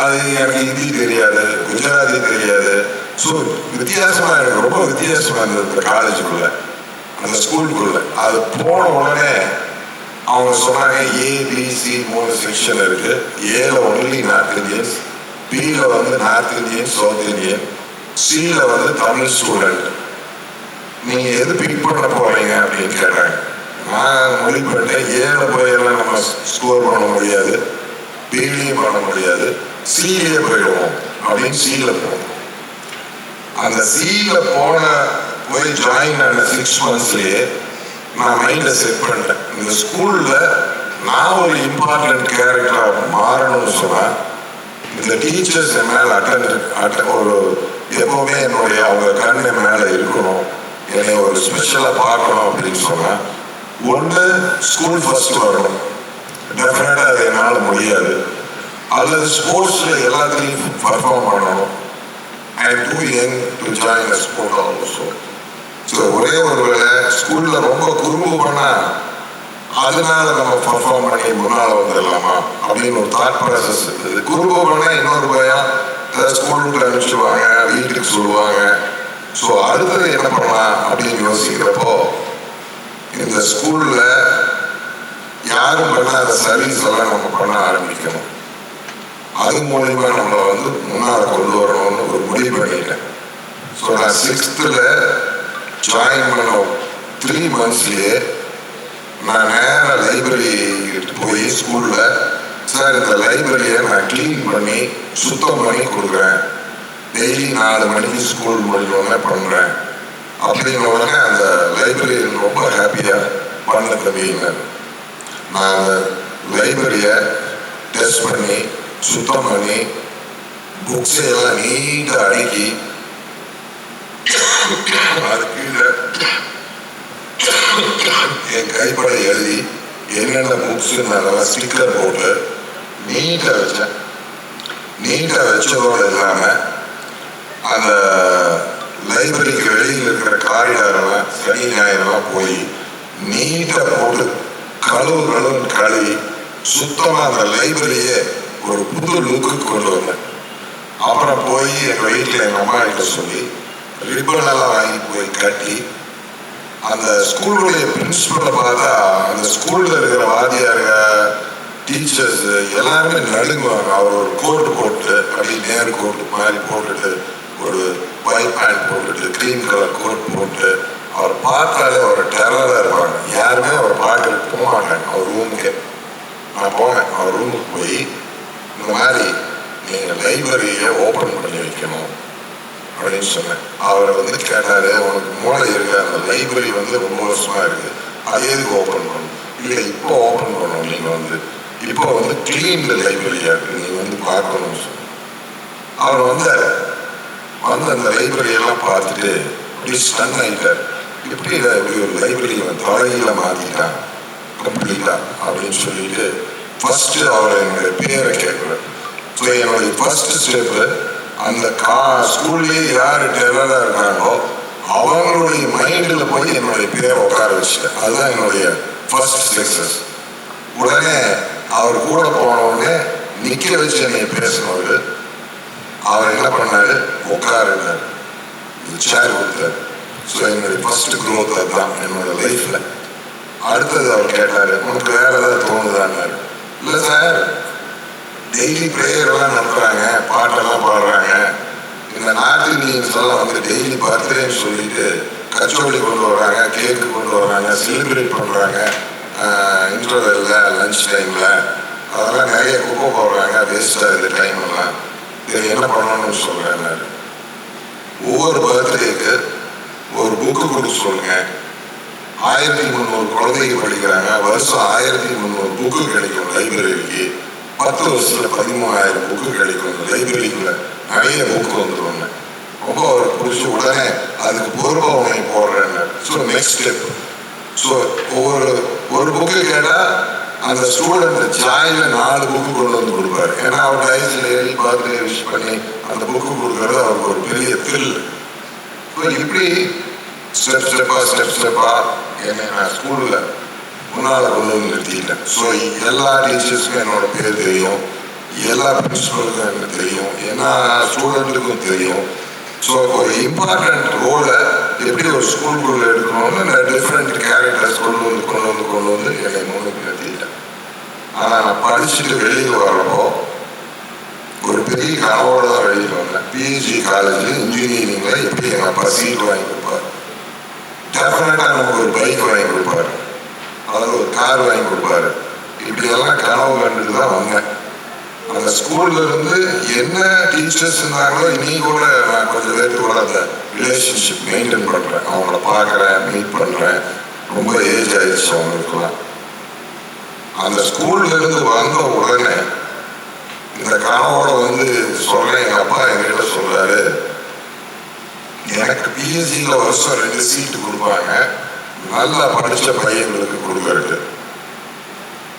அது எனக்கு ஹிந்தி தெரியாது குஜராத்தி தெரியாது. ஸோ வித்தியாசமாக எனக்கு ரொம்ப வித்தியாசமாக இருந்தது இந்த காலேஜுக்குள்ள அந்த ஸ்கூலுக்குள்ள அது போன உடனே அவங்க சொன்னாங்க ஏபிசி மூணு செக்ஷன் இருக்கு. ஏல ஒன்லி நார்த் இந்தியன்ஸ் பியில வந்து நார்த் இந்தியன் சவுத் இந்தியன் சியில வந்து தமிழ் ஸ்டூடெண்ட் நீங்க எது பிக் பண்ண போறீங்க அப்படின்னு கேட்டாங்க. நான் முடிவு பண்ணிட்டேன். ஏல போயெல்லாம் நம்ம ஸ்கோர் பண்ண முடியாது. பிலையும் பண்ண முடியாது. சிலே போயிடுவோம். அப்படின்னு சீல போவோம். அந்த சீல போன போய் ஜாயின் ஆன சிக்ஸ் மந்த்ஸ்லயே நான் மைண்டை செட் பண்ணிட்டேன். இந்த ஸ்கூல்ல நான் ஒரு இம்பார்ட்டன்ட் கேரக்டரா மாறணும்னு சொன்னா இந்த டீச்சர்ஸ் என் மேல அட்டன் ஒரு எப்பவுமே என்னுடைய அவங்க கண் என் மேல இருக்கணும். என்னை ஒரு ஸ்பெஷலா பார்க்கணும் அப்படின்னு சொன்னா ஒன்று ஸ்கூல் ஃபர்ஸ்ட் வரணும். டெஃபினட்டா அது என்னால் முடியாது. அல்லது ஸ்போர்ட்ஸ்ல எல்லாத்துலேயும் பர்ஃபார்ம் பண்ணணும். I too young to join a sport also so ஒரே ஒரு வேளை ஸ்கூல்ல ரொம்ப குறும்பு பண்ணா அதனால நம்ம பர்ஃபார்ம் பண்ணி முன்னால வந்துடலாமா அப்படின்னு ஒரு தாட் ப்ராசஸ் இருந்தது குறும்பு பண்ணா இன்னொரு பயம் ஸ்கூலுக்கு அனுப்பிச்சிடுவாங்க வீட்டுக்கு சொல்லுவாங்க. ஸோ அடுத்தது என்ன பண்ணலாம் அப்படின்னு யோசிக்கிறப்போ இந்த ஸ்கூல்ல யாரும் பண்ணாத சர்வீஸ் எல்லாம் நம்ம பண்ண ஆரம்பிக்கணும். அது மூலயமா நம்ம வந்து முன்னால கொண்டு வரணும்னு ஒரு முடிவு பண்ணிட்டேன். ஸோ நான் சிக்ஸ்த்தில் ஜாயின் பண்ண த்ரீ மந்த்ஸ்லேயே நான் நேராக லைப்ரரி போய் ஸ்கூலில் சார் இந்த லைப்ரரியை நான் க்ளீன் பண்ணி சுத்தம் பண்ணி கொடுக்குறேன். டெய்லி நாலு மணிக்கு ஸ்கூல் முடிஞ்சோடனே பண்ணுறேன் அப்படிங்கிற உடனே அந்த லைப்ரரி ரொம்ப ஹாப்பியாக பண்ண தம்பிங்க. நான் லைப்ரரியை டெஸ்ட் பண்ணி சுத்தம் பண்ணி புக்ஸ் எல்லாம் நீட்டாக அடுக்கி. அது கீழே என் கைப்பட எழுதி என்னென்ன புக்ஸ் நல்லா ஸ்டிக்கர் போட்டு நீட்டாக வச்சேன். நீட்டாக வச்சதோடு இல்லாமல் அந்த லைப்ரரிக்கு வெளியில் இருக்கிற காரிடாரெல்லாம் சனி ஞாயிறெல்லாம் போய் நீட்டாக போட்டு கழுவு கழுவுன்னு கழுவி சுத்தமாக அந்த லைப்ரரியே ஒரு புது லுக்கு கொண்டு வந்தேன். அப்புறம் போய் எங்கள் வீட்டில் எங்கள் அம்மா கிட்ட சொல்லி ரிப்பன் எல்லாம் வாங்கி போய் கட்டி அந்த ஸ்கூலுடைய பிரின்சிபலை பார்த்தா அந்த ஸ்கூலில் இருக்கிற வாதியாருங்க டீச்சர்ஸ் எல்லாருமே நடுங்குவாங்க. அவர் ஒரு கோட்டு போட்டு அப்படி நேர் கோட்டு மாதிரி போட்டுட்டு ஒரு ஒயிட் பேண்ட் போட்டுட்டு க்ரீன் கலர் கோட் போட்டு அவர் பார்த்தாலே ஒரு டெரராக இருப்பாங்க. யாருமே அவர் பார்க்கறதுக்கு போக மாட்டாங்க. அவர் ரூமுக்கு நான் போனேன். அவர் ரூமுக்கு போய் இந்த மாதிரி நீங்கள் லைப்ரரியை ஓப்பன் பண்ணி வைக்கணும் அப்படின்னு சொன்னேன். அவர் வந்து கேட்டாரு உனக்கு மூளை இருக்கு? அந்த லைப்ரரி வந்து ரொம்ப வருஷமாக இருக்கு. அது எதுக்கு ஓப்பன் பண்ணணும்? இல்லை இப்போ ஓப்பன் பண்ணணும் நீங்கள் வந்து. இப்போ வந்து கிளீன் லைப்ரரியாக இருக்கு நீங்கள் வந்து பார்க்கணும்னு சொன்னேன். அவர் வந்தார். வந்து அந்த லைப்ரரியெல்லாம் பார்த்துட்டு இப்படி ஸ்டன் ஆகிட்டார் எப்படி இதை இப்படி ஒரு லைப்ரரி தலையில மாத்திட்டான்? கம்ப்ளீட்டா? அப்படின்னு சொல்லிட்டு ஃபர்ஸ்ட் அவர் என்னுடைய பேரை கேட்குறார் ஸோ என்னுடைய ஃபர்ஸ்ட் ஸ்டெப்பு அந்த கா ஸ்கூல்லேயே யார் டெலராக இருக்காங்களோ அவங்களுடைய மைண்டில் போய் என்னுடைய பேரை உட்கார வச்சு அதுதான் என்னுடைய ஃபர்ஸ்ட் சக்ஸஸ் உடனே அவர் கூட போனவுடனே நிற்க வச்சு என்னை பேசினவர் அவர் என்ன பண்ணாரு? உட்காருங்க சேர் கொடுத்தார். ஸோ என்னுடைய ஃபர்ஸ்ட் க்ரோத் அதுதான் என்னோட லைஃப்பில் அடுத்தது அவர் கேட்டார் உனக்கு வேறு ஏதாவது தோணுதான்னாரு? இல்லை சார். டெய்லி ப்ரேயர்லாம் நடத்துகிறாங்க பாட்டெல்லாம் பாடுறாங்க. இந்த நார்த் இந்தியன்ஸ் எல்லாம் வந்து டெய்லி பர்த்டேன்னு சொல்லிட்டு கச்சோடி கொண்டு வர்றாங்க கேக்கு கொண்டு வர்றாங்க செலிப்ரேட் பண்ணுறாங்க இன்டர்வெல்ல லஞ்ச் டைமில் அதெல்லாம் நிறைய குப்பை போடுறாங்க வேஸ்ட் ஆகுது டைம் எல்லாம். இதை என்ன பண்ணணும்னு சொல்கிறேன் ஒவ்வொரு பர்த்டேக்கு ஒரு புக்கு கொடுத்து சொல்லுங்கள் ஆயிரத்தி முந்நூறு குழந்தைங்க படிக்கிறாங்க. வருஷம் ஆயிரத்தி முந்நூறு புக்கு கிடைக்கும் லைப்ரரிக்கு. பத்து வருஷத்துல பதிமூணாயிரம் புக்கு கிடைக்கும் லைப்ரரிக்குள்ள. நிறைய புக்கு வந்துருவாங்க ரொம்ப அவருக்கு பிடிச்சி உடனே அதுக்கு பொறுப்பாக உன்னை போடுறேன்னு. ஸோ நெக்ஸ்ட் ஸ்டெப் ஸோ ஒவ்வொரு ஒரு புக்கு கேட்டால் அந்த ஸ்டூடெண்ட் சாயில் நாலு புக்கு கொண்டு வந்து கொடுப்பாரு. ஏன்னா அவர் டைஸில் ஏறி பர்த்டே விஷ் பண்ணி அந்த புக்கு கொடுக்கறது அவருக்கு ஒரு பெரிய த்ரில் ஸோ இப்படி ஸ்டெப் ஸ்டெப்பாக ஸ்டெப் ஸ்டெப்பாக என்னை நான் ஸ்கூலில் முன்னால் கொண்டு வந்து நிறுத்திட்டேன். ஸோ எல்லா டீச்சர்ஸுக்கும் என்னோட பேர் தெரியும். எல்லா பிரின்சிபலுக்கும் எனக்கு தெரியும். எல்லா ஸ்டூடெண்ட்டுக்கும் தெரியும். ஸோ ஒரு இம்பார்ட்டண்ட் ரோலை எப்படி ஒரு ஸ்கூலுக்குள்ளே எடுக்கணும்னு நான் டிஃப்ரெண்ட் கேரக்டர்ஸ் கொண்டு வந்து கொண்டு வந்து கொண்டு வந்து என்னை முன்னுக்கு ஆனால் நான் படிச்சுட்டு வெளியில் வரப்போ ஒரு பெரிய கனவோட தான் வெளியில் வந்தேன். பிஹெச்டி காலேஜில் இன்ஜினியரிங்கில் எப்படி எங்கள் அப்பா சீட் வாங்கி கொடுப்பார்? டெஃபினட்டாக நமக்கு ஒரு பைக் வாங்கி கொடுப்பாரு. அதாவது ஒரு கார் வாங்கி கொடுப்பாரு. இப்படியெல்லாம் கனவு கண்டுட்டு தான் வந்தேன். அந்த ஸ்கூல்ல இருந்து என்ன டீச்சர்ஸ் இருந்தாங்களோ நீ கூட நான் கொஞ்சம் பேர் கூட அந்த ரிலேஷன்ஷிப் மெயின்டைன் பண்றேன். அவங்கள பார்க்குறேன் மீட் பண்றேன். ரொம்ப ஏஜ் ஆயிடுச்சு அவங்களுக்குலாம் அந்த ஸ்கூல்ல இருந்து வந்த உடனே இந்த கனவோட வந்து சொல்றேன். எங்க அப்பா எங்ககிட்ட சொல்றாரு எனக்கு பிஎஸ்சியில் வருஷம் ரெண்டு சீட்டு கொடுப்பாங்க. நல்லா படிச்ச பையங்களுக்கு கொடுக்கறது.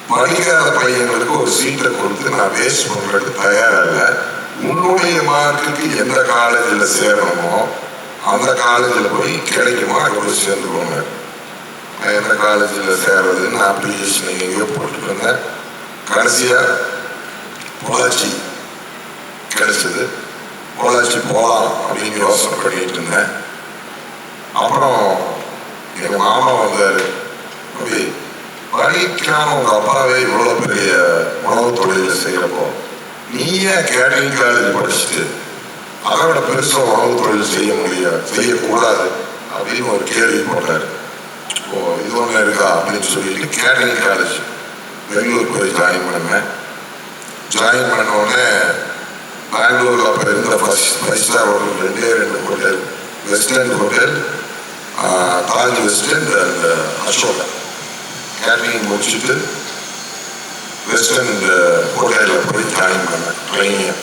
படிக்காத பையங்களுக்கு ஒரு சீட்டை கொடுத்து நான் வேஸ்ட் பண்ணுறதுக்கு தயாராக இல்லை. உன்னுடைய மார்க்குக்கு எந்த காலேஜில் சேரணுமோ அந்த காலேஜில் போய் கிடைக்குமா? கூட போய் சேர்ந்துக்கோங்க எந்த காலேஜில் சேர்றதுன்னு அப்ளிகேஷன் எங்கேயோ போட்டுட்டு வந்தேன். கடைசியாக பொள்ளாச்சி கிடைச்சது. பொள்ளாச்சி போகலாம் அப்படின்னு யோசனை பண்ணிட்டு இருந்தேன். அப்புறம் எங்கள் மாமா வந்தார். அப்படி படிக்காம உங்கள் அப்பாவே இவ்வளோ பெரிய உணவு தொழில் செய்கிறப்போ நீ ஏன் கேட்டரிங் காலேஜ் படிச்சுட்டு அதை விட பெருசாக உணவு தொழில் செய்ய முடியாது செய்யக்கூடாது? அப்படின்னு ஒரு கேள்வி போட்டார். ஓ இது ஒன்று இருக்கா? அப்படின்னு சொல்லிட்டு கேட்டரிங் காலேஜ் பெங்களூர் போய் ஜாயின் பண்ணேன். ஜாயின் பண்ண உடனே பெங்களூரில் அப்போ இருந்த ஃபஸ்ட் ஃபைவ் ஸ்டார் ஹோட்டல் ரெண்டே ரெண்டு hotel western hotel Taj western and Ashoka. Catering முடிச்சுட்டு வெஸ்டர்ன் ஹோட்டலில் போய் ஜாயின் பண்ணேன். ட்ரைனிங்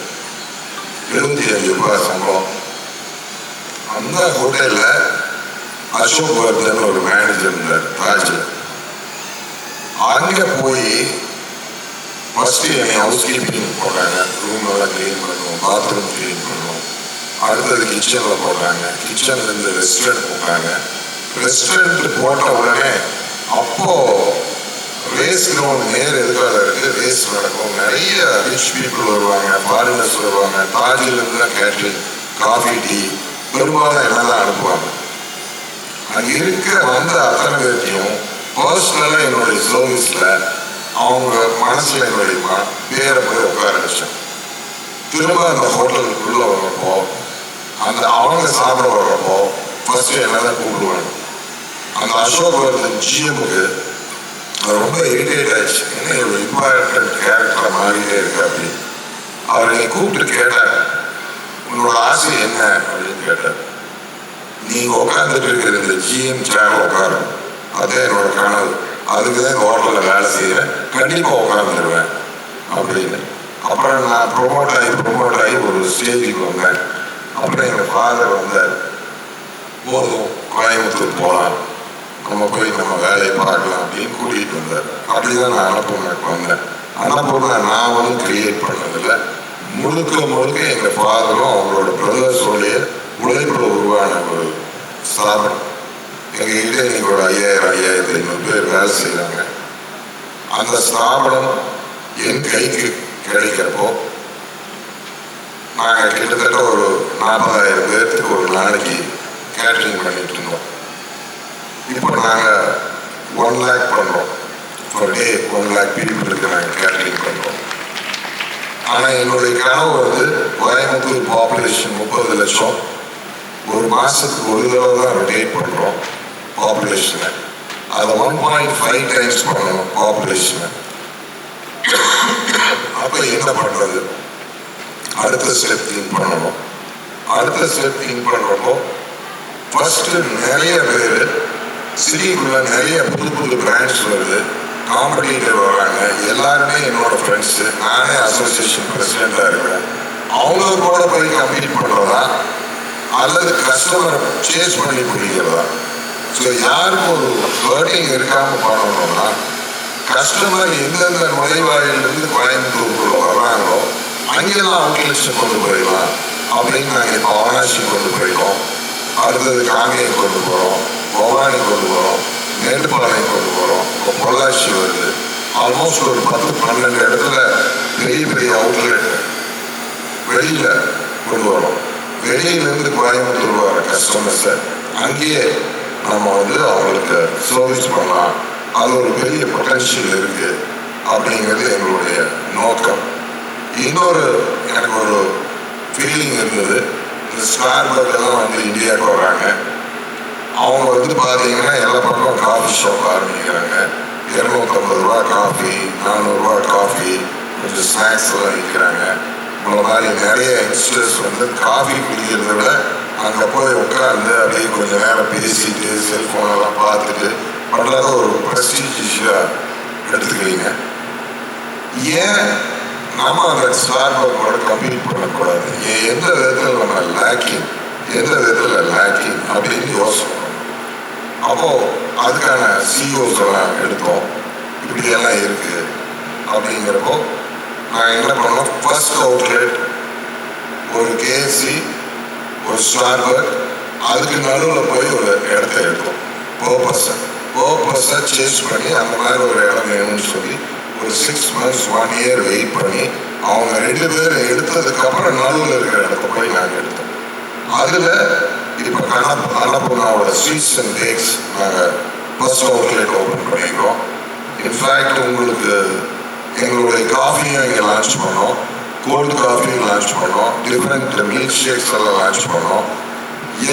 எழுபத்தி அஞ்சு ரூபாய் சம்பளம். அந்த ஹோட்டலில் அசோக் வர்தன் ஒரு மேனேஜர் இருந்தார் தாஜ். அங்கே போய் ஃபஸ்ட்டு என்னை ஹவுஸ் கீப்பிங் போட்டாங்க ரூம் க்ளீன் பண்ணணும் பாத்ரூம் க்ளீன் பண்ணணும். அடுத்தது கிச்சனில் போட்டாங்க கிச்சன்லேருந்து ரெஸ்டாரண்ட் போட்டாங்க ரெஸ்டாரண்ட் போட்ட உடனே அப்போ ரேஸ் கிரவுண்ட் நேர் எதுக்காக இருக்கு. ரேஸ் நடக்கும். நிறைய ரிச் பீப்புள் வருவாங்க. ஃபாரினர்ஸ் வருவாங்க. தாஜிலிருந்து தான் கேட்ரிங் காஃபி டீ பெரும்பாலும் என்ன தான் அனுப்புவாங்க. அங்கே இருக்கிற வந்த அத்தனை பேர்த்தையும் பர்சனலாக என்னுடைய சர்வீஸில் அவங்க மனசில் என்னுடைய பேரை போய் உட்கார வச்சேன் திரும்ப அந்த ஹோட்டலுக்குள்ளே வர்றப்போ அந்த அவங்க சாப்பிட வர்றப்போ ஃபர்ஸ்ட் என்ன தான் கூப்பிடுவாங்க அந்த அசோக் இருந்த ஜிஎம்முக்கு ரொம்ப இரிட்டேட் ஆயிடுச்சு ஏன்னா ஒரு இம்பார்ட்டன்ட் கேரக்டர் மாதிரியே இருக்கு அப்படின்னு அவர் என்னை கூப்பிட்டு கேட்டார் உன்னோட ஆசை என்ன அப்படின்னு கேட்டார் நீங்கள் உட்காந்துட்டு இருக்கிற இந்த ஜிஎம் சேனல் உட்காரு அதே என்னோட கனவு அதுக்கு தான் ஹோட்டலில் வேலை செய்கிறேன் கண்டிப்பாக உட்காந்துருவேன் அப்படின்னு. அப்புறம் நான் ப்ரொமோட் ஆகி ப்ரொமோட் ஆகி ஒரு ஸ்டேஜுக்கு வந்தேன். அப்புறம் எங்கள் ஃபாதர் வந்தார் போதும் கோயம்புத்தூர் போகலாம் நம்ம போய் நம்ம வேலையை பார்க்கலாம். அப்படின்னு கூட்டிகிட்டு வந்தார். அப்படிதான் நான் அன்னபூர்ணாக்கு வந்தேன். அன்னபூர்ணா நான் வந்து கிரியேட் பண்ணதில்லை முழுக்க முழுக்க எங்கள் ஃபாதரும் அவங்களோட பிரதர்ஸோடைய உழைப்பில் உருவான ஒரு ஸ்தாபனம் எங்கள் கிட்ட இன்னைக்கு ஒரு ஐயாயிரம் ஐயாயிரத்தி ஐநூறு பேர் வேலை செய்கிறாங்க அந்த ஸ்தாபனம் என் கைக்கு கிடைக்கிறப்போ நாங்கள் கிட்டத்தட்ட ஒரு நாற்பதாயிரம் பேர்த்துக்கு ஒரு நாளைக்கு கேட்டரிங் பண்ணிட்டு இருந்தோம். இப்போ நாங்கள் ஒன் லேக் பண்ணுறோம் ஒரு டே ஒன் லேக் பீப்புளுக்கு நாங்கள் கேட்டரிங் பண்ணுறோம் ஆனால் என்னுடைய கனவு வந்து கோயம்புத்தூர் பாப்புலேஷன் முப்பது லட்சம். ஒரு மாதத்துக்கு ஒரு தடவை தான் ரொட்டேட் பண்ணுறோம் பாப்புலேஷனை அதை ஒன் பாயிண்ட் ஃபைவ் டைம்ஸ் பண்ணணும் பாப்புலேஷனை அப்போ என்ன பண்ணுறது அடுத்த ஸ்டெப் திங்க் பண்ணணும். அடுத்த ஸ்டெப் திங்க் பண்ணுறப்போ ஃபர்ஸ்ட் நிறைய பேர் சிட்டிக்குள்ள நிறைய புது புது பிரான்ச் வருது. காம்படிட்டர் வர்றாங்க எல்லாருமே என்னோட ஃப்ரெண்ட்ஸு நானே அசோசியேஷன் பிரசிடெண்ட்டாக இருக்கிறேன் அவங்க கூட போய் கம்பீட் பண்ணுறதா அல்லது கஸ்டமரை சேஸ் பண்ணி பிடிக்கிறதா? ஸோ யாருக்கும் ஒரு வேர்டிங் இருக்காமல் பண்ணணும்னா கஸ்டமர் எந்தெந்த நுழைவாயிலிருந்து கோயம்புத்தூருக்குள்ள வர்றாங்களோ அங்கெல்லாம் அவுட்லெட்ஸை கொண்டு போயிடலாம். அப்படின்னு நாங்கள் இப்போ அவனாசி கொண்டு போயிட்டோம். அடுத்தது காங்கேயம் கொண்டு போகிறோம் பவானி கொண்டு போகிறோம் மேட்டுப்பாளையம் கொண்டு போகிறோம் இப்போ பொள்ளாச்சி வருது. ஆல்மோஸ்ட் ஒரு பத்து பன்னெண்டு இடத்துல பெரிய பெரிய அவுட்லெட் வெளியில் கொண்டு வரோம். வெளியிலேருந்து கோயம்புத்தூர் வர கஸ்டமர்ஸை அங்கேயே நம்ம வந்து அவங்களுக்கு சர்வீஸ் பண்ணலாம். அது ஒரு பெரிய பொட்டன்ஷியல் இருக்கு அப்படிங்கிறது எங்களுடைய நோக்கம். இன்னொரு எனக்கு ஒரு ஃபீலிங் இருந்தது. இந்த ஸ்டார் பர்க்கெல்லாம் வந்து இந்தியாவுக்கு வராங்க அவங்க வந்து பார்த்தீங்கன்னா எல்லா பக்கமும் காஃபி ஷாப் ஆரம்பிக்கிறாங்க. இரநூத்தம்பது ரூபா காஃபி நானூறுரூவா காஃபி கொஞ்சம் ஸ்நாக்ஸ் எல்லாம் விற்கிறாங்க உங்களை மாதிரி நிறைய யங்ஸ்டர்ஸ் வந்து காஃபி குடிக்கிறத விட அங்கே போய் உட்காந்து அப்படியே கொஞ்ச நேரம் பேசிட்டு செல்ஃபோனெல்லாம் பார்த்துட்டு பண்ணுறத ஒரு ப்ரெஸ்டீஜியஸாக எடுத்துக்கிறீங்க. ஏன் நம்ம அந்த ஸ்டார் கம்ப்ளீட் பண்ணக்கூடாது? ஏன் எந்த விதத்தில் நம்ம லேக்கிங் எந்த விதத்தில் லேக்கிங் அப்படின்னு யோசிக்கணும் அப்போ அதுக்கான சிஓஸ் எல்லாம் எடுத்தோம். இப்படியெல்லாம் இருக்கு. அப்படிங்கிறப்போ நான் என்ன பண்ணோம் ஃபர்ஸ்ட் அவுட்லெட் ஒரு கேசி ஒரு ஸ்டார்பர்க் அதுக்கு நடுவில் போய் ஒரு இடத்த எடுக்கும். பர்பஸை பர்பஸை சேஞ்ச் பண்ணி அந்த மாதிரி ஒரு இடம் வேணும்னு சொல்லி ஒரு six months one year wait பண்ணி அவங்க ரெண்டு பேர் எடுத்ததுக்கப்புறம் நடுவில் இருக்கிற இடத்த போய் நாங்கள் எடுத்தோம். அதில் இப்போ கண்ணப் அன்னபூர்ணாவோட ஸ்வீட்ஸ் அண்ட் டேக்ஸ் நாங்கள் ஃபர்ஸ்ட் அவுட்லெட் ஓப்பன் பண்ணிக்கிறோம். இன்ஃபேக்ட் உங்களுக்கு எங்களுடைய காஃபியும் இங்கே லான்ச் பண்ணோம். கோல்டு காஃபி லான்ச் பண்ணோம் டிஃப்ரெண்ட் மில்க் ஷேக்ஸ் எல்லாம் லான்ச் பண்ணோம்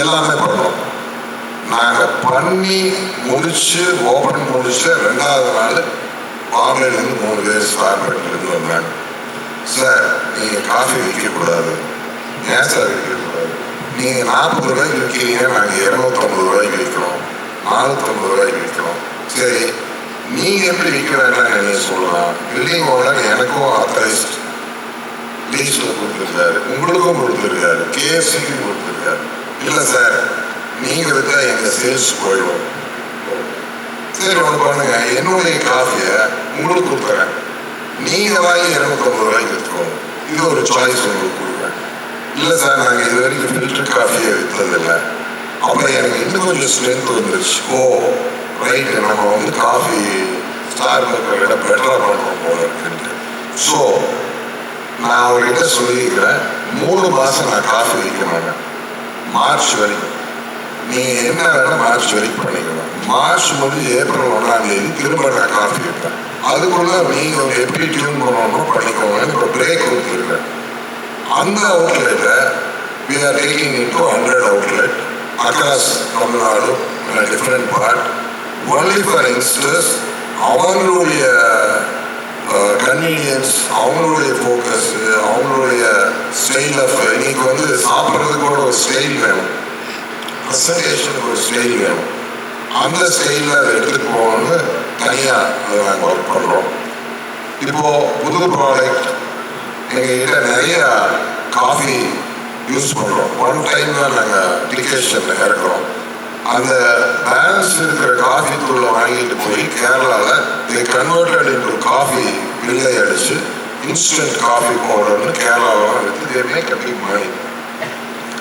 எல்லாமே பண்ணோம் நாங்கள் பண்ணி முடிச்சு ஓப்பன் முடிச்சு ரெண்டாவது நாள் ஆன்லைன்லேருந்து மூணு பேர் ஸ்டார்பர்க்லேருந்து வந்தாங்க. சார் நீங்கள் காஃபி விற்கக்கூடாது. ஏன் சார் விற்கக்கூடாது? நீங்கள் நாற்பது ரூபாய்க்கு விற்கிறீங்க நாங்கள் இரநூத்தம்பது ரூபாய்க்கு விற்கிறோம். நானூற்றம்பது ரூபாய்க்கு விற்கிறோம். சரி நீங்கள் எப்படி விற்கிறாங்கன்னு நீங்கள் சொல்லலாம். பில்டிங் ஓனர் எனக்கும் ஆத்தரைஸ்ட் லீஸ்டில் கொடுத்துருக்காரு உங்களுக்கும் கொடுத்துருக்காரு கேஎஃப்சிக்கும் கொடுத்துருக்காரு. இல்லை சார் நீங்கள் விற்றா எங்கள் சேல்ஸ் போயிடும். சரி ஒன்று பண்ணுங்க. என்னுடைய காஃபியை உங்களுக்கு கொடுக்குறேன் நீங்கள் வாங்கி இருநூத்தம்பது ரூபாய்க்கு விற்றுக்கோங்க இது ஒரு சாய்ஸ் உங்களுக்கு கொடுக்குறேன். இல்லை சார் நாங்கள் இது வரைக்கும் ஃபில்டர் காஃபியை விற்றதில்லை அப்போ எனக்கு இன்னும் கொஞ்சம் ஸ்ட்ரென்த் வந்துருச்சு. ஓ ரைட்டு நம்ம வந்து காஃபி ஸ்டார் மக்கள் விட பெட்டராக பண்ணுறோம் போல இருக்குன்ட்டு. ஸோ நான் அவர்கிட்ட சொல்லியிருக்கிறேன் மூணு மாதம் நான் காஃபி வைக்க மாட்டேன். மார்ச் வரைக்கும் நீங்கள் என்ன வேணும் மார்ச் வரைக்கும் பண்ணிக்கலாம் மார்ச் முடிஞ்சு ஏப்ரல் ஒன்றாம் தேதி திரும்ப நான் காஃபி வைப்பேன். அதுக்குள்ள நீங்கள் எப்படி டியூன் பண்ணணும் பண்ணிக்கோங்கன்னு இப்போ பிரேக் கொடுத்துருக்கேன் அந்த அவுட்லெட்டை we are taking in two hundred outlet across Tamil Nadu different part only for youngsters அவங்களுடைய கன்வீனியன்ஸ் அவங்களுடைய ஃபோக்கஸ் அவங்களுடைய ஸ்டைல் ஆஃப் இன்னைக்கு வந்து சாப்பிட்றதுக்கு கூட ஒரு ஸ்டைல் வேணும். ப்ரெசன்டேஷனுக்கு ஒரு ஸ்டைல் வேணும். அந்த ஸ்டைலில் அதை எடுத்துகிட்டு போகணும்னு தனியாக அதை நாங்கள் ஒர்க் பண்ணுறோம் இப்போது புது ப்ராடக்ட் எங்ககிட்ட நிறைய காஃபி யூஸ் பண்ணுறோம் ஒன் டைம் தான் நாங்கள் அப்ளிகேஷனில் இறக்குறோம். அந்த பேலன்ஸ் இருக்கிற காஃபி தூளை வாங்கிட்டு போய் கேரளாவில் இதை கன்வெர்டட் இன்டு காஃபி வில்லை அடிச்சு இன்ஸ்டன்ட் காஃபி பவுடர்னு கேரளாவில் எடுத்து தேவையே கட்டி மாறி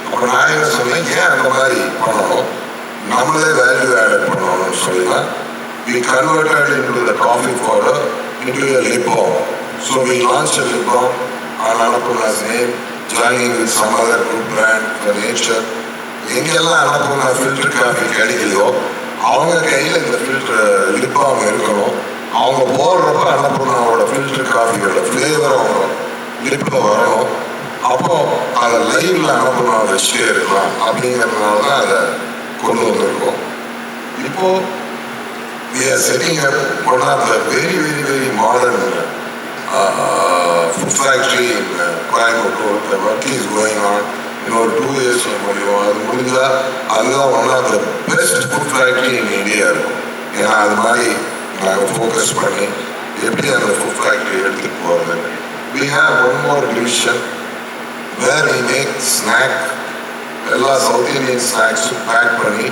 அப்போ நான் என்ன சொன்னேன்? ஏன் அந்த மாதிரி பண்ணணும்? நம்மளே வேல்யூ ஆடட் பண்ணணும்னு சொல்லலாம் we converted into the coffee powder into the lip so we launch launched a lip with on Annapurna's name, joining with எங்கெல்லாம் அன்னபூர்ணா ஃபில்டர் காஃபி கிடைக்குதோ அவங்க கையில் இந்த ஃபில்டர் லிப் அவங்க இருக்கணும். அவங்க போடுறப்ப அன்னபூர்ணாவோட ஃபில்டர் காஃபியோட ஃப்ளேவர் அவங்க லிப்பில் வரணும். அப்போ அதை லைவ்ல அன்னபூர்ணா வச்சுட்டே இருக்கலாம் அப்படிங்கிறதுனால தான் அதை கொண்டு வந்திருக்கோம். இப்போ we are setting up one very the very, very, very modern uh, food factory in. Uh, The work is going on. இன்னொரு டூ இயர்ஸ்ல முடியும் அது முடிஞ்சா அதுதான் one of the best food factory in India இருக்கும் ஏன்னா அது மாதிரி நாங்கள் ஃபோக்கஸ் பண்ணி எப்படி அந்த ஃபுட் ஃபேக்ட்ரி எடுத்துகிட்டு போகிறது we have one more division where we make snack எல்லா சவுத் இந்தியன் ஸ்நாக்ஸும் பேக் பண்ணி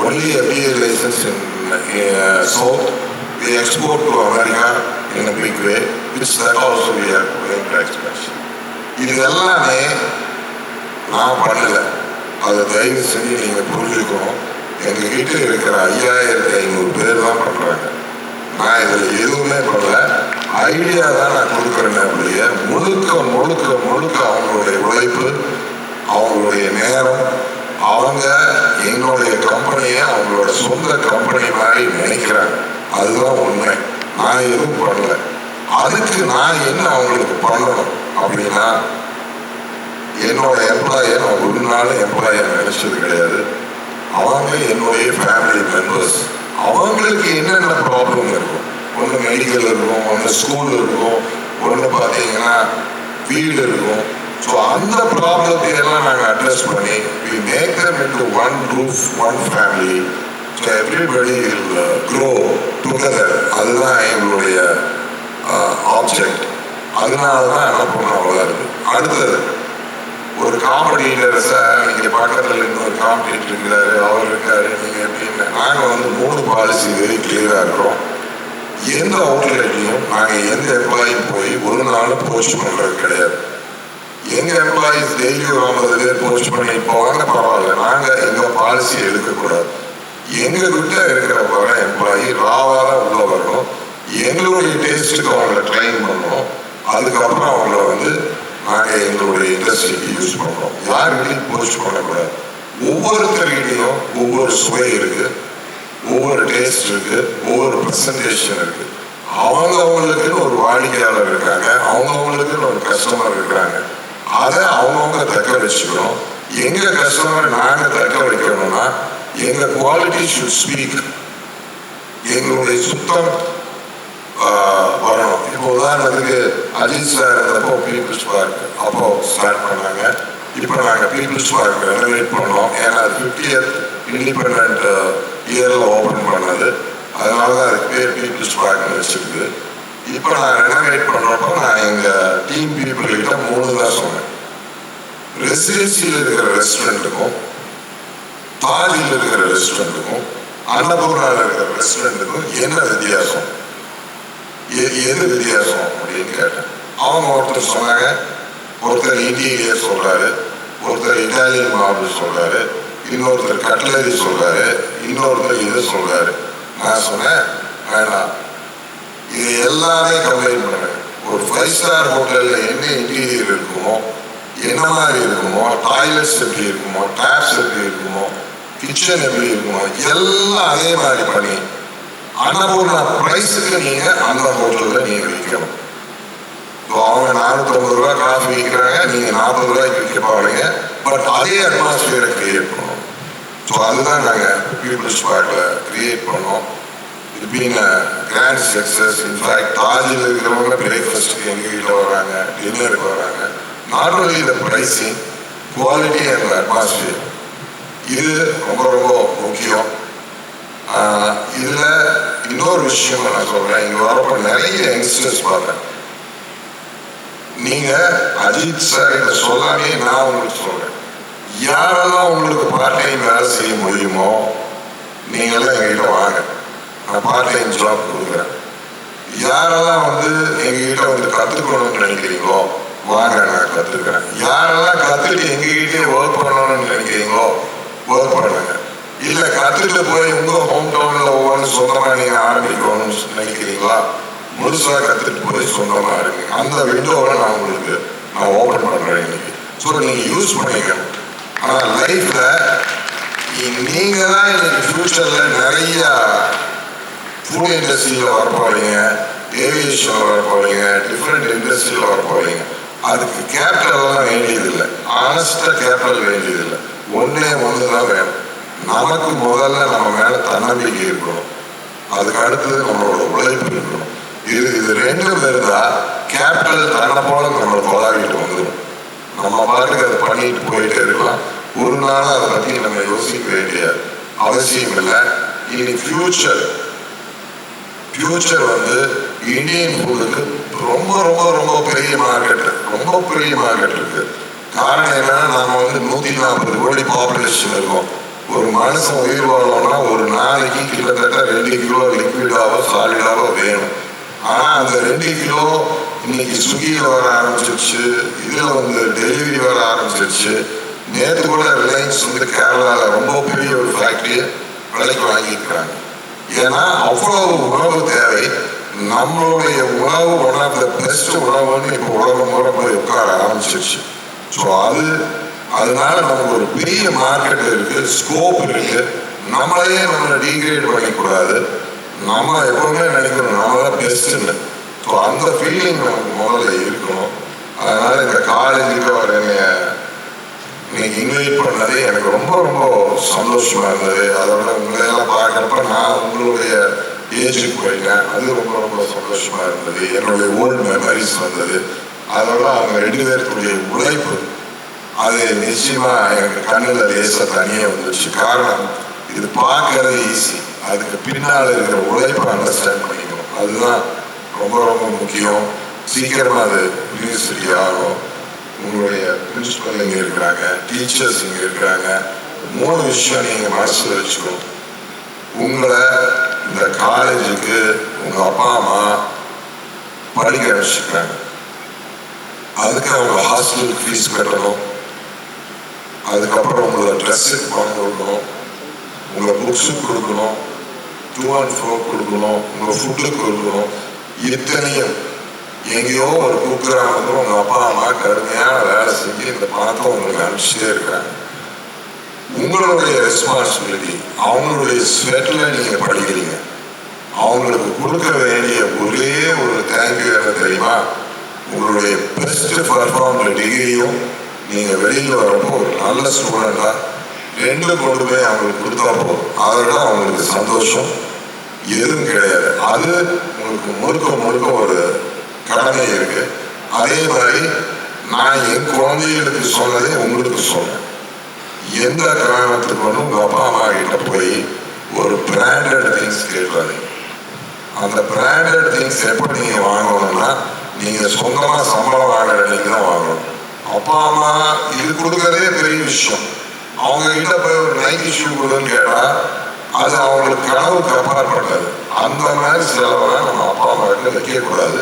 only FDA license in uh, South. We export to America in a big way, which that also we are going to expansion. இது எல்லாமே நான் பண்ணல. அதை தயவு செஞ்சு நீங்கள் புரிஞ்சுக்கணும். எங்கள் வீட்டில் இருக்கிற ஐயாயிரத்தி ஐநூறு பேர் தான் பண்ணுறாங்க நான் இதில் எதுவுமே பண்ணல. ஐடியா தான் நான் கொடுக்குறேனே ஒழிய முழுக்க முழுக்க முழுக்க அவங்களுடைய உழைப்பு அவங்களுடைய நேரம் அவங்க எங்களுடைய கம்பெனியை அவங்களோட சொந்த கம்பெனி மாதிரி நினைக்கிறாங்க. அதுதான் உண்மை. நான் எதுவும் பண்ணல. அதுக்கு நான் என்ன அவங்களுக்கு பண்ணணும்? அப்படின்னா என்னோட எம்ப்ளாயை நான் ஒரு நாள் எம்ப்ளாயை நினைச்சது கிடையாது. அவங்க என்னுடைய ஃபேமிலி மெம்பர்ஸ் அவங்களுக்கு என்னென்ன ப்ராப்ளம் இருக்கும்? ஒன்று மெடிக்கல் இருக்கும் ஒன்று ஸ்கூல் இருக்கும் ஒன்று பார்த்தீங்கன்னா வீடு இருக்கும். ஸோ அந்த ப்ராப்ளத்தை எல்லாம் நாங்கள் அட்ரஸ் பண்ணி we make them into one roof one family so everybody grow together அதுதான் எங்களுடைய uh, ஆப்ஜெக்ட் அதனால தான் என்ன பண்ணோம் இருக்குது அடுத்தது ஒரு காம்படிட்டர் சார் நீங்கள் பக்கத்துல இன்னொரு காம்படிட்டர் இருக்கிறாரு அவர் இருக்காரு நீங்க எப்படின்னு நாங்க வந்து மூணு பாலிசி வெரி கிளியரா இருக்கிறோம். எந்த அவுட்லெட்லையும் நாங்க எந்த எம்ப்ளாயும் போய் ஒரு நாளும் போஸ்ட் பண்றது கிடையாது. எங்க எம்ப்ளாயிஸ் டெய்லி ஒரு ஐம்பது பேர் போஸ்ட் பண்ணி போவாங்க பரவாயில்ல நாங்க எங்க பாலிசி எடுக்கக்கூடாது. எங்க கிட்ட இருக்கிற வர எம்ப்ளாயி ராவா உள்ள வரணும். எங்களுடைய டேஸ்ட்டுக்கு அவங்கள ட்ரைன் பண்ணணும். அதுக்கப்புறம் அவங்கள வந்து நாங்கள் எங்களுடைய இண்டஸ்ட்ரிக்கு யூஸ் பண்ணுறோம் யாருக்கிட்டையும் போஸ்ட் பண்ணக்கூடாது. ஒவ்வொருத்தருக்கிட்டையும் ஒவ்வொரு சுவை இருக்கு ஒவ்வொரு டேஸ்ட் இருக்கு ஒவ்வொரு ப்ரெசன்டேஷன் இருக்கு. அவங்க அவங்களுக்குன்னு ஒரு வாடிக்கையாளர் இருக்காங்க அவங்க அவங்களுக்குன்னு ஒரு கஸ்டமர் இருக்கிறாங்க அதை அவங்கவுங்க தக்க வச்சுக்கணும். எங்க கஸ்டமர் நாங்கள் தக்க வைக்கணும்னா எங்க குவாலிட்டி ஷுட் ஸ்பீக் எங்களுடைய சுத்தம் வரணும். இப்போ உதாரணத்துக்கு அஜித் சார் இருந்தப்போ பீப்புள்ஸ் பார்க் அப்போ ஸ்டார்ட் பண்ணாங்க. இப்போ நாங்கள் பீப்புள்ஸ் பார்க் ரெனோவேட் பண்ணோம். ஏன்னா அது ஃபிஃப்டியத் இண்டிபெண்ட் இயரில் ஓப்பன் பண்ணது. அதனால தான் அதுக்கு பேர் பீப்புள்ஸ் பார்க்னு வச்சிருக்கு இப்போ நான் ரெனோவேட் பண்ணுறப்போ நான் எங்கள் டீம் பீப்புள்கிட்ட மூணு தான் சொன்னேன். ரெசிடென்சியில் இருக்கிற ரெஸ்டாரண்ட்டுக்கும் தாஜில் இருக்கிற ரெஸ்டாரண்ட்டுக்கும் அன்னபூர்ணாவில் இருக்கிற ரெஸ்டாரண்ட்டுக்கும் என்ன வித்தியாசம்? எது வித்தியாசம் அப்படின்னு கேட்டேன். அவங்க ஒருத்தர் சொன்னாங்க ஒருத்தர் இன்டீரியர் சொல்றாரு ஒருத்தர் இட்டாலியன் மாவட்டம் சொல்றாரு இன்னொருத்தர் கட்லரி சொல்றாரு இன்னொருத்தர் இதை சொல்றாரு. நான் சொன்னேன் வேணாம். இது எல்லாமே கம்ப்ளைண்ட் பண்ணுறேன் ஒரு ஃபைவ் ஸ்டார் ஹோட்டலில் என்ன இன்டீரியர் இருக்குமோ என்ன மாதிரி இருக்குமோ டாய்லெட்ஸ் எப்படி இருக்குமோ டேப்ஸ் எப்படி இருக்குமோ கிச்சன் எப்படி இருக்குமோ எல்லாம் அதே மாதிரி பண்ணி அன்னபூர்ணா பிரைஸுக்கு நீங்க அந்த ஹோட்டல்ல நீங்க விற்கணும். இப்போ அவங்க நானூற்றம்பது ரூபா காஃபி விற்கிறாங்க நீங்க நாற்பது ரூபாய்க்கு விற்க போறீங்க. பட் அதே அட்மாஸ்பியரை கிரியேட் பண்ணணும். ஸோ அதுதான் நாங்கள் பீப்புள்ஸ் பார்க்கில் கிரியேட் பண்ணோம். இது been grand success in fact தாஜில் இருக்கிறவங்க பிரேக்ஃபாஸ்ட்டுக்கு எங்கள் வீட்டில் வராங்க டின்னருக்கு வராங்க. Not only the pricing quality and atmosphere இது ரொம்ப ரொம்ப முக்கியம். இதில் இன்னொரு விஷயம் நான் சொல்கிறேன் இங்கே வரப்ப நிறைய யங்ஸ்டர்ஸ் பார்த்தேன் நீங்கள் அஜித் சார் இதை சொல்லாமே நான் உங்களுக்கு சொல்கிறேன் யாரெல்லாம் உங்களுக்கு பார்ட் டைம் வேலை செய்ய முடியுமோ நீங்களாம் எங்ககிட்ட வாங்க. நான் பார்ட் டைம் ஜாப் கொடுக்குறேன். யாரெல்லாம் வந்து எங்ககிட்ட வந்து கற்றுக்கணும்னு நினைக்கிறீங்களோ வாங்க நான் கற்றுக்கிறேன் யாரெல்லாம் கற்றுட்டு எங்ககிட்டே ஒர்க் பண்ணணும்னு நினைக்கிறீங்களோ ஒர்க் பண்ணுங்க. இல்லை கத்துட்டு போய் உங்க ஹோம் டவுனில் ஒவ்வொன்று சொந்தமா நீங்கள் ஆரம்பிக்கணும்னு நினைக்கிறீங்களா? முழுசாக கற்றுட்டு போய் சொந்தமா ஆரம்பிங்க அந்த விண்டோவை நான் உங்களுக்கு நான் ஓப்பன் பண்ணுறேன் இன்னைக்கு. ஸோ நீங்கள் யூஸ் பண்ணிக்கணும். ஆனால் லைஃப்பில் நீங்கள் தான் இன்னைக்கு ஃப்யூச்சரில் நிறையா ஃபுட் இண்டஸ்ட்ரியில் வர போறீங்க ஏவியேஷனில் வர போறீங்க டிஃப்ரெண்ட் இண்டஸ்ட்ரியில் வர போறீங்க. அதுக்கு கேபிட்டல்லாம் வேண்டியதில்லை. ஆனஸ்டாக கேபிட்டல் வேண்டியதில்லை. ஒன்றே ஒன்று தான் வேணும். நமக்கு முதல்ல நம்ம மேல தன்னம்பிக்கை இருக்கணும். அதுக்கு அடுத்தது நம்மளோட உழைப்பு இருக்கணும். இது இது ரெண்டும் இருந்தால் கேபிட்டல் தன்னை போல நம்மளை கொலாவிட்டு வந்துடும் நம்ம பாட்டுக்கு அதை பண்ணிட்டு போயிட்டே இருக்கலாம். ஒரு நாள் அதை பற்றி நம்ம யோசிக்க வேண்டிய அவசியம் இல்லை. இனி ஃபியூச்சர் ஃபியூச்சர் வந்து இந்தியன் ஃபுட்டுக்கு ரொம்ப ரொம்ப ரொம்ப பெரிய மார்க்கெட் ரொம்ப பெரிய மார்க்கெட் இருக்கு. காரணம் என்னன்னா நாம வந்து நூத்தி நாற்பது கோடி பாப்புலேஷன் இருக்கோம். ஒரு மனுஷன் உயிர் வாழணும்னா ஒரு நாளைக்கு கிட்டத்தட்ட ரெண்டு கிலோ லிக்விடாவோ சாலிடாவோ வேணும். ஆனால் அந்த ரெண்டு கிலோ இன்னைக்கு ஸ்விக்கியில் வர ஆரம்பிச்சிருச்சு இதில் வந்து டெலிவரி வர ஆரம்பிச்சிருச்சு. நேற்று கூட ரிலையன்ஸ் வந்து கேரளாவில் ரொம்ப பெரிய ஒரு ஃபேக்ட்ரியை விலைக்கு வாங்கியிருக்கிறாங்க ஏன்னா அவ்வளவு உணவு தேவை. நம்மளுடைய உணவு ஒன் ஆஃப் த பெஸ்ட் உணவுன்னு இப்போ உலகம் முறை போய் உட்கார ஆரம்பிச்சிருச்சு. ஸோ அது அதனால நமக்கு ஒரு பெரிய மார்க்கெட் இருக்கு ஸ்கோப் இருக்கு. நம்மளையே நம்மளை டிகிரேட் பண்ணிக்கூடாது. நம்ம எப்பவுமே நினைக்கணும் நம்ம தான் பெஸ்ட்டுன்னு ஸோ அந்த ஃபீலிங் நமக்கு முதல்ல இருக்கணும். அதனால இந்த காலேஜுக்கு அவர் என்னைய இன்னைக்கு இன்வைட் பண்ணது எனக்கு ரொம்ப ரொம்ப சந்தோஷமா இருந்தது. அதோட உங்களையெல்லாம் பார்க்குறப்ப நான் உங்களுடைய ஏஜுக்கு போயிட்டேன். அது ரொம்ப ரொம்ப சந்தோஷமா இருந்தது. என்னுடைய ஓல்டு மெமரிஸ் வந்தது. அதோட அவங்க ரெண்டு பேருக்குடைய உழைப்பு அது நிச்சயமா எனக்கு கண்ணில் லேசா தனியே வந்துச்சு காரணம் இது பார்க்கறது ஈஸி அதுக்கு பின்னால் இருக்கிற உழைப்பை அண்டர்ஸ்டாண்ட் பண்ணிக்கணும். அதுதான் ரொம்ப ரொம்ப முக்கியம். சீக்கிரமா அது யூனிவர்சிட்டி ஆகும். உங்களுடைய பிரின்சிபல் இங்கே இருக்கிறாங்க டீச்சர்ஸ் இங்கே இருக்கிறாங்க. மூணு விஷயம் நீங்கள் மனசில் வச்சுக்கணும். உங்களை இந்த காலேஜுக்கு உங்கள் அப்பா அம்மா படிக்க வச்சுக்கிறாங்க அதுக்கு அவங்க ஹாஸ்டலுக்கு ஃபீஸ் கட்டணும். அதுக்கப்புறம் உங்களை ட்ரெஸ்ஸுக்கு பணம் கொடுக்கணும் உங்களை புக்ஸுக்கு கொடுக்கணும். டூ அண்ட் ஃபோ கொடுக்கணும். உங்கள் ஃபுட்டுக்கு கொடுக்கணும். இத்தனையும் எங்கேயோ ஒரு குக்கிராம் வந்து உங்கள் அப்பா அம்மா கடுமையான வேலை செஞ்சு இந்த பணத்தை உங்களுக்கு அனுப்பிச்சிட்டே இருக்காங்க. உங்களுடைய ரெஸ்பான்சிபிலிட்டி அவங்களுடைய ஸ்வெட்டில் நீங்கள் படிக்கிறீங்க. அவங்களுக்கு கொடுக்க வேண்டிய ஒரே ஒரு தேங்க்யூ என்ன தெரியுமா? உங்களுடைய பெஸ்ட் பர்ஃபார்ம் டிகிரியும் நீங்கள் வெளியில் வரப்போ ஒரு நல்ல ஸ்டூடெண்டாக ரெண்டு கொண்டு போய் அவங்களுக்கு கொடுத்தாப்போ அதெல்லாம் அவங்களுக்கு சந்தோஷம். எதுவும் கிடையாது. அது உங்களுக்கு முழுக்க முழுக்க ஒரு கடமை இருக்கு. அதே மாதிரி நான் என் குழந்தைகளுக்கு சொன்னதே உங்களுக்கு சொன்னேன் எந்த கிராமத்துக்கு வந்து உங்கள் அப்பா அம்மா கிட்ட போய் ஒரு பிராண்டட் திங்ஸ் கேட்காதீங்க அந்த பிராண்டட் திங்ஸ் எப்போ நீங்கள் வாங்கணும்னா நீங்கள் சொந்தமாக சம்பளம் வாங்குற நீங்க தான் வாங்கணும். அப்பா அம்மா இது கொடுக்கறதே பெரிய விஷயம். அவங்க கிட்ட போய் ஒரு நைட்டி ஷூ கொடுன்னு கேட்டா அது அவங்களுக்கு கனவுக்கு அப்பாற்பட்டது அந்த மாதிரி செலவை நம்ம அப்பா அம்மா கிட்ட வைக்கக்கூடாது.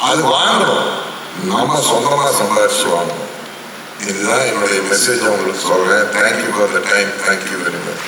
அது வாங்கணும். நம்ம சொந்தமா சம்பாதிச்சு வாங்கணும். இதுதான் என்னுடைய மெசேஜ் உங்களுக்கு சொல்றேன். Thank you for the time thank you very much